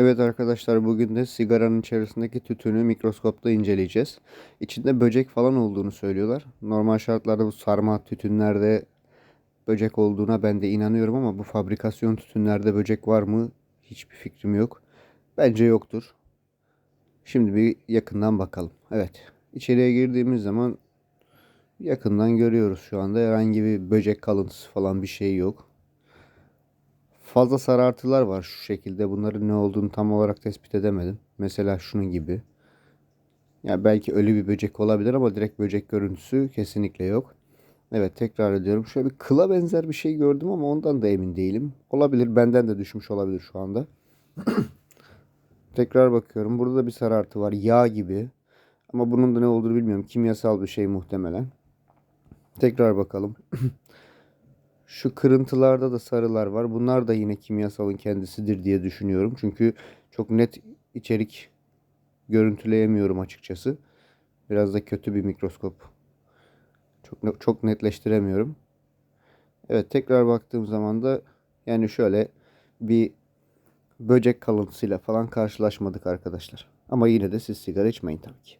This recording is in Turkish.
Evet arkadaşlar bugün de sigaranın içerisindeki tütünü mikroskopta inceleyeceğiz. İçinde böcek falan olduğunu söylüyorlar. Normal şartlarda bu sarma tütünlerde böcek olduğuna ben de inanıyorum ama bu fabrikasyon tütünlerde böcek var mı? Hiçbir fikrim yok. Bence yoktur. Şimdi bir yakından bakalım. Evet. İçeriye girdiğimiz zaman yakından görüyoruz şu anda herhangi bir böcek kalıntısı falan bir şey yok fazla sarartılar var şu şekilde. Bunların ne olduğunu tam olarak tespit edemedim. Mesela şunun gibi. Ya belki ölü bir böcek olabilir ama direkt böcek görüntüsü kesinlikle yok. Evet tekrar ediyorum. Şöyle bir kıla benzer bir şey gördüm ama ondan da emin değilim. Olabilir. Benden de düşmüş olabilir şu anda. tekrar bakıyorum. Burada da bir sarartı var. Yağ gibi. Ama bunun da ne olduğunu bilmiyorum. Kimyasal bir şey muhtemelen. Tekrar bakalım. Şu kırıntılarda da sarılar var. Bunlar da yine kimyasalın kendisidir diye düşünüyorum. Çünkü çok net içerik görüntüleyemiyorum açıkçası. Biraz da kötü bir mikroskop. Çok çok netleştiremiyorum. Evet tekrar baktığım zaman da yani şöyle bir böcek kalıntısıyla falan karşılaşmadık arkadaşlar. Ama yine de siz sigara içmeyin tabii ki.